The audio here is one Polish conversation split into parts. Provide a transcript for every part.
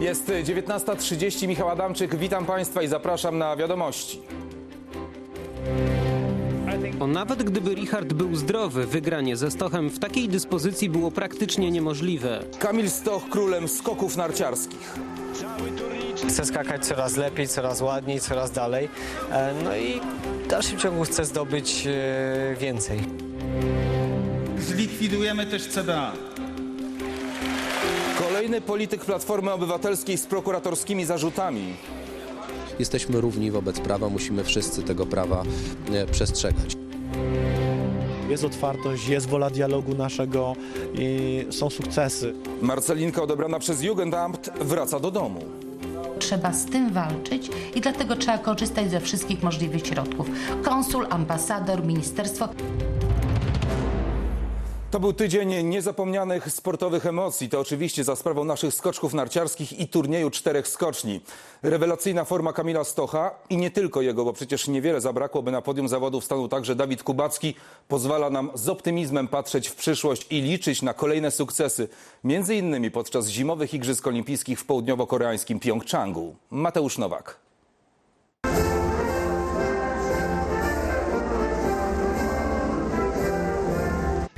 Jest 19.30, Michał Adamczyk, witam Państwa i zapraszam na wiadomości. Bo nawet gdyby Richard był zdrowy, wygranie ze Stochem w takiej dyspozycji było praktycznie niemożliwe. Kamil Stoch królem skoków narciarskich. Chcę skakać coraz lepiej, coraz ładniej, coraz dalej. E, No i w dalszym ciągu chcę zdobyć e, więcej. Zlikwidujemy też CBA. Kolejny polityk Platformy Obywatelskiej z prokuratorskimi zarzutami. Jesteśmy równi wobec prawa, musimy wszyscy tego prawa e, przestrzegać. Jest otwartość, jest wola dialogu naszego i są sukcesy. Marcelinka odebrana przez Jugendamt wraca do domu. Trzeba z tym walczyć i dlatego trzeba korzystać ze wszystkich możliwych środków. Konsul, ambasador, ministerstwo. To był tydzień niezapomnianych sportowych emocji. To oczywiście za sprawą naszych skoczków narciarskich i turnieju czterech skoczni. Rewelacyjna forma Kamila Stocha i nie tylko jego, bo przecież niewiele zabrakło, by na podium zawodów stanął także Dawid Kubacki. Pozwala nam z optymizmem patrzeć w przyszłość i liczyć na kolejne sukcesy. Między innymi podczas zimowych Igrzysk Olimpijskich w południowo-koreańskim Pjongczangu. Mateusz Nowak.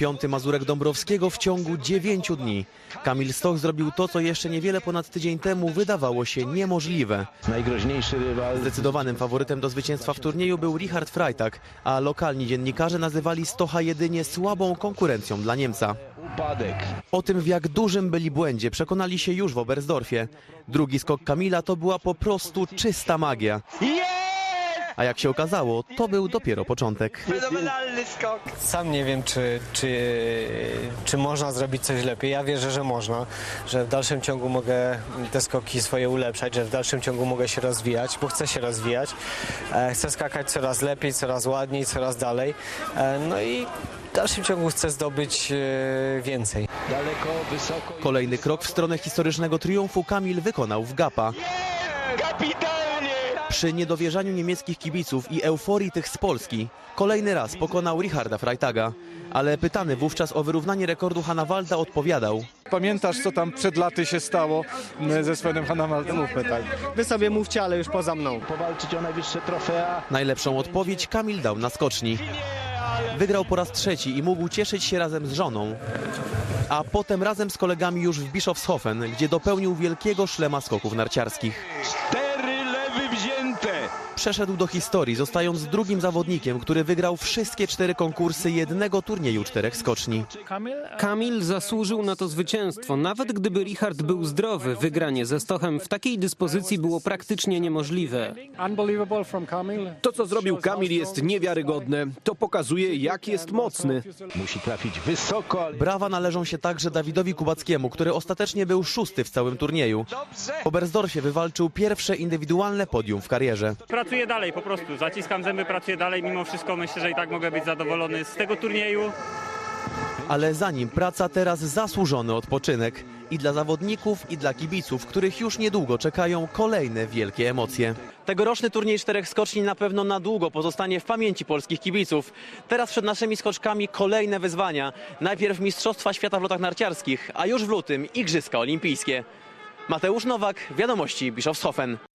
Piąty Mazurek Dąbrowskiego w ciągu dziewięciu dni. Kamil Stoch zrobił to, co jeszcze niewiele ponad tydzień temu wydawało się niemożliwe. Najgroźniejszy rywal. Zdecydowanym faworytem do zwycięstwa w turnieju był Richard Freitag, a lokalni dziennikarze nazywali Stocha jedynie słabą konkurencją dla Niemca. Upadek. O tym, w jak dużym byli błędzie, przekonali się już w Oberstdorfie. Drugi skok Kamila to była po prostu czysta magia. A jak się okazało, to był dopiero początek. Sam nie wiem, czy, czy, czy można zrobić coś lepiej. Ja wierzę, że można, że w dalszym ciągu mogę te skoki swoje ulepszać, że w dalszym ciągu mogę się rozwijać, bo chcę się rozwijać. E, Chcę skakać coraz lepiej, coraz ładniej, coraz dalej. E, No i w dalszym ciągu chcę zdobyć e, więcej. Daleko, wysoko. Kolejny krok w stronę historycznego triumfu Kamil wykonał w Gapa. Kapitalnie! Przy niedowierzaniu niemieckich kibiców i euforii tych z Polski kolejny raz pokonał Richarda Freitaga. Ale pytany wówczas o wyrównanie rekordu Hanawalda odpowiadał. Pamiętasz, co tam przed laty się stało m, ze Svenem Hanamaldem? Mówmy tak. Wy sobie mówcie, ale już poza mną. Powalczyć o najwyższe trofea. Najlepszą odpowiedź Kamil dał na skoczni. Wygrał po raz trzeci i mógł cieszyć się razem z żoną. A potem razem z kolegami już w Bischofshofen, gdzie dopełnił wielkiego szlema skoków narciarskich. Przeszedł do historii, zostając drugim zawodnikiem, który wygrał wszystkie cztery konkursy jednego turnieju czterech skoczni. Kamil zasłużył na to zwycięstwo. Nawet gdyby Richard był zdrowy, wygranie ze Stochem w takiej dyspozycji było praktycznie niemożliwe. To, co zrobił Kamil, jest niewiarygodne. To pokazuje, jak jest mocny. Musi trafić wysoko. ale- Brawa należą się także Dawidowi Kubackiemu, który ostatecznie był szósty w całym turnieju. W Oberstdorfie wywalczył pierwsze indywidualne podium w karierze. Pracuję dalej po prostu, zaciskam zęby, pracuję dalej, mimo wszystko myślę, że i tak mogę być zadowolony z tego turnieju. Ale za nim praca teraz zasłużony odpoczynek. I dla zawodników, i dla kibiców, których już niedługo czekają kolejne wielkie emocje. Tegoroczny turniej czterech skoczni na pewno na długo pozostanie w pamięci polskich kibiców. Teraz przed naszymi skoczkami kolejne wyzwania. Najpierw Mistrzostwa Świata w lotach narciarskich, a już w lutym Igrzyska Olimpijskie. Mateusz Nowak, Wiadomości Bischofshofen.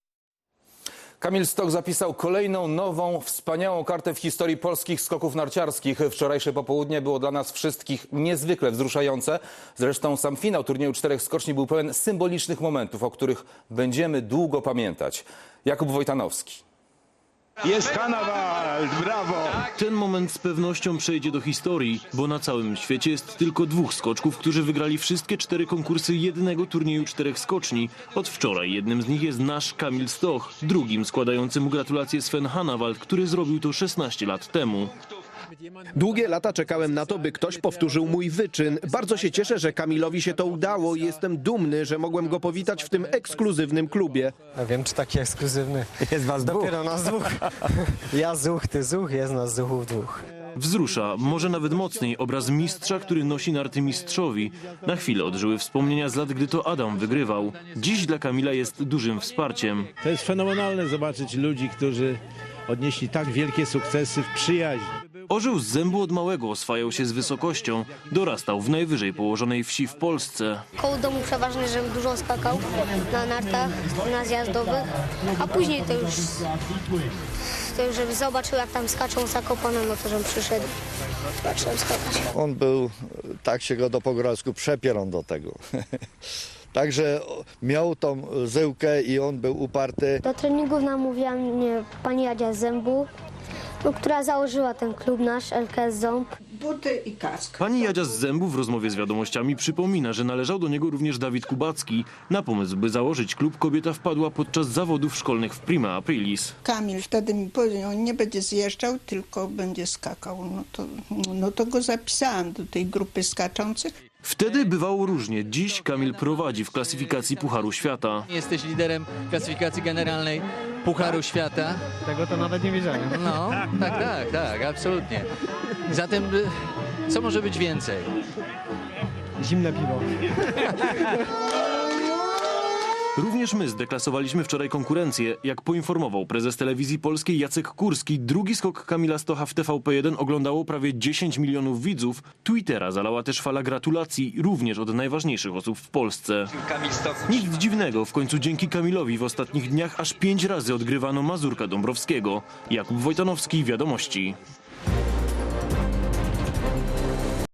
Kamil Stoch zapisał kolejną nową, wspaniałą kartę w historii polskich skoków narciarskich. Wczorajsze popołudnie było dla nas wszystkich niezwykle wzruszające. Zresztą sam finał turnieju czterech skoczni był pełen symbolicznych momentów, o których będziemy długo pamiętać. Jakub Wojtanowski. Jest Hanawald, brawo! Ten moment z pewnością przejdzie do historii, bo na całym świecie jest tylko dwóch skoczków, którzy wygrali wszystkie cztery konkursy jednego turnieju czterech skoczni. Od wczoraj jednym z nich jest nasz Kamil Stoch, drugim składający mu gratulacje Sven Hanawald, który zrobił to 16 lat temu. Długie lata czekałem na to, by ktoś powtórzył mój wyczyn. Bardzo się cieszę, że Kamilowi się to udało i jestem dumny, że mogłem go powitać w tym ekskluzywnym klubie. Ja wiem, czy taki ekskluzywny. Jest was dwóch. Dopiero nas dwóch. Ja zuch, ty zuch, jest nas zuchów dwóch. Wzrusza, może nawet mocniej, obraz mistrza, który nosi narty mistrzowi. Na chwilę odżyły wspomnienia z lat, gdy to Adam wygrywał. Dziś dla Kamila jest dużym wsparciem. To jest fenomenalne zobaczyć ludzi, którzy odnieśli tak wielkie sukcesy w przyjaźni. Orzeł z zębu od małego oswajał się z wysokością, dorastał w najwyżej położonej wsi w Polsce. Koło domu przeważnie, że dużo skakał na nartach, na zjazdowych, a później to już, to już żeby zobaczył jak tam skaczą Zakopane, no to żebym przyszedł, zacząłem skakać. On był, tak się go do pogrosku przepierał do tego. Także miał tą zyłkę i on był uparty. Do treningów namówiła mnie pani Jadzia z Zębu, no, która założyła ten klub nasz, LKS Ząb. Buty i kask. Pani Jadzia z zębów w rozmowie z wiadomościami przypomina, że należał do niego również Dawid Kubacki. Na pomysł, by założyć klub, kobieta wpadła podczas zawodów szkolnych w Prima Aprilis. Kamil wtedy mi powiedział, on nie będzie zjeżdżał, tylko będzie skakał. No to, no to go zapisałam do tej grupy skaczących. Wtedy bywało różnie. Dziś Kamil prowadzi w klasyfikacji Pucharu Świata. Jesteś liderem klasyfikacji generalnej Pucharu Świata. Tego to nawet nie wiedziałem. No, tak, tak, tak, absolutnie. Zatem y, co może być więcej? Zimne piwo. Również my zdeklasowaliśmy wczoraj konkurencję. Jak poinformował prezes telewizji polskiej Jacek Kurski, drugi skok Kamila Stocha w TVP1 oglądało prawie 10 milionów widzów. Twittera zalała też fala gratulacji, również od najważniejszych osób w Polsce. Nic dziwnego, w końcu dzięki Kamilowi w ostatnich dniach aż pięć razy odgrywano Mazurka Dąbrowskiego. Jakub Wojtanowski, Wiadomości.